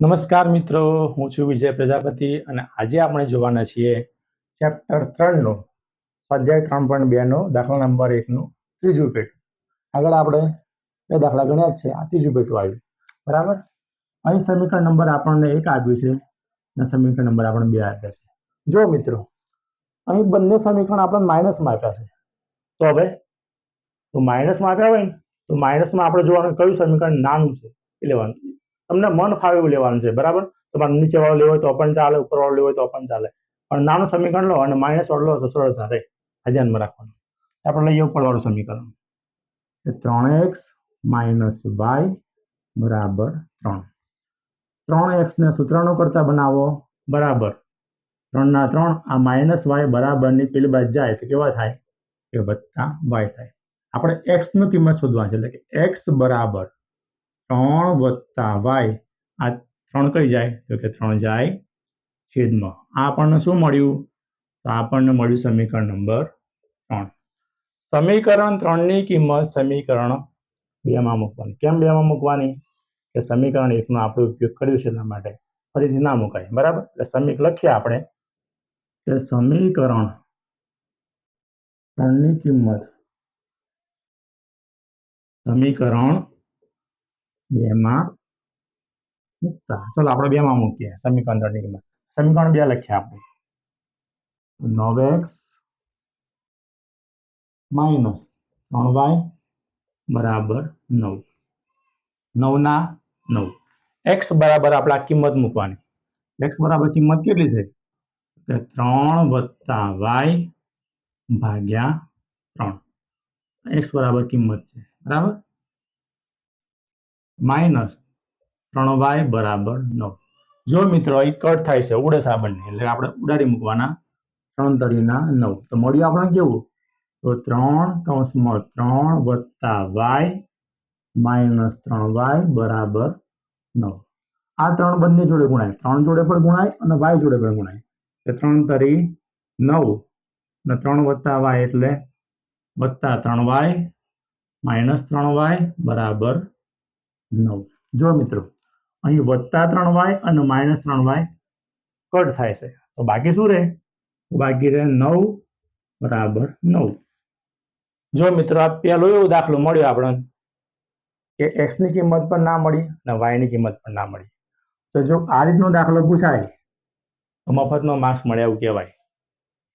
નમસ્કાર મિત્રો, હું છું વિજય પ્રજાપતિ અને આજે આપણે જોવાના છીએ ચેપ્ટર ત્રણનો, સ્વાધ્યાય ત્રણ પોઈન્ટ બેનો, દાખલા નંબર એકનું, ત્રીજું પેટું આગળ આપણે બે દાખલા ગણ્યા જ છે, આ ત્રીજું પેટું આવ્યું. બરાબર? અહીં સમીકરણ નંબર આપણને એક આપ્યું છે અને સમીકરણ નંબર આપણને બે આપ્યા છે. જો મિત્રો, અહીં બંને સમીકરણ આપણને માઇનસમાં આપ્યા છે. તો હવે, તો માઇનસમાં આપ્યા હોય ને, તો માઇનસમાં આપણે જોવાનું કયું સમીકરણ નાનું છે, એ લેવાનું. તમને મન ફાવે એવું લેવાનું છે, બરાબર? તમારે નીચે વાળો લેવો હોય તો પણ ચાલે, ઉપર વાળો લેવો હોય તો પણ ચાલે. પણ નાનું સમીકરણ લો અને માઇનસ વાળો લો તો સરળતા રહે આ ધ્યાનમાં રાખવાનું. આપણે લઈએ ઉપર વાળું સમીકરણ. ત્રણ એક્સ માઇનસ વાય બરાબર ત્રણ. ત્રણ એક્સ ને સૂત્રનો કરતા બનાવો. બરાબર. ત્રણના ત્રણ, આ માઇનસ વાય બરાબરની પેલી બાજુ જાય તો કેવા થાય? કે વત્તા વાય થાય. આપણે એક્સની કિંમત શોધવાની છે, એટલે કે એક્સ બરાબર ત્રણ વત્તા વાય. આ ત્રણ કઈ જાય? તો કે ત્રણ જાય છેદમાં. આ આપણને શું મળ્યું? તો આપણને મળ્યું સમીકરણ નંબર ત્રણ. સમીકરણ ત્રણની કિંમત સમીકરણ બેમાં મૂકવાની. કેમ બેમાં મૂકવાની? કે સમીકરણ એકનો આપણે ઉપયોગ કર્યો છે એટલા માટે. ફરીથી ના મુકાય. બરાબર? એટલે સમીક લખીએ આપણે. કે સમીકરણ ત્રણની કિંમત સમીકરણ બેમાં મૂકતા. ચલો આપણે બેમાં મૂકીએ. સમીકરણ ત્રણની કિંમત. સમીકરણ બે લખીએ આપણે. નવ એક્સ માઇનસ ત્રણ વાય બરાબર નવ. નવના નવ. એક્સ બરાબર આપણે આ કિંમત મૂકવાની. એક્સ બરાબર કિંમત કેટલી છે? કે ત્રણ વત્તા વાય ભાગ્યા ત્રણ. એક્સ બરાબર કિંમત છે. બરાબર? માઇનસ ત્રણ વાય બરાબર નવ. જો મિત્રો અહીં કટ થાય છે, ઉડે સાબરને એટલે આપણે ઉડાડી મૂકવાના ત્રણ તરીના નવ. તો મળ્યું આપણે કેવું? તો ત્રણ કૌંસમાં ત્રણ વત્તા વાય માઇનસ ત્રણ વાય બરાબર નવ. આ ત્રણ બંને જોડે ગુણાય. ત્રણ જોડે પણ ગુણાય અને વાય જોડે પણ ગુણાય. એટલે ત્રણ તરી નવ અને ત્રણ વત્તા વાય એટલે વત્તા ત્રણ વાય માઇનસ ત્રણ વાય બરાબર નવ. જો મિત્રો, અહીં વત્તા ત્રણ વાય અને માઇનસ ત્રણ વાય કટ થાય છે. તો બાકી શું રહે? બાકી રહે નવ બરાબર નવ. જો મિત્રો, આ પહેલો એવો દાખલો મળ્યો આપણને કે એક્સની કિંમત પણ ના મળી અને વાયની કિંમત પણ ના મળી. તો જો આ રીતનો દાખલો પૂછાય, તો મફતનો માર્ક્સ મળે એવું કહેવાય.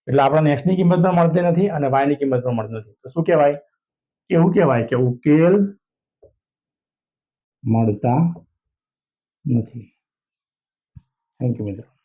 એટલે આપણને એક્સની કિંમત પણ મળતી નથી અને વાયની કિંમત પણ મળતી નથી. તો શું કહેવાય? એવું કહેવાય કે ઉકેલ મળતા નથી. થેન્ક યુ મિત્રો.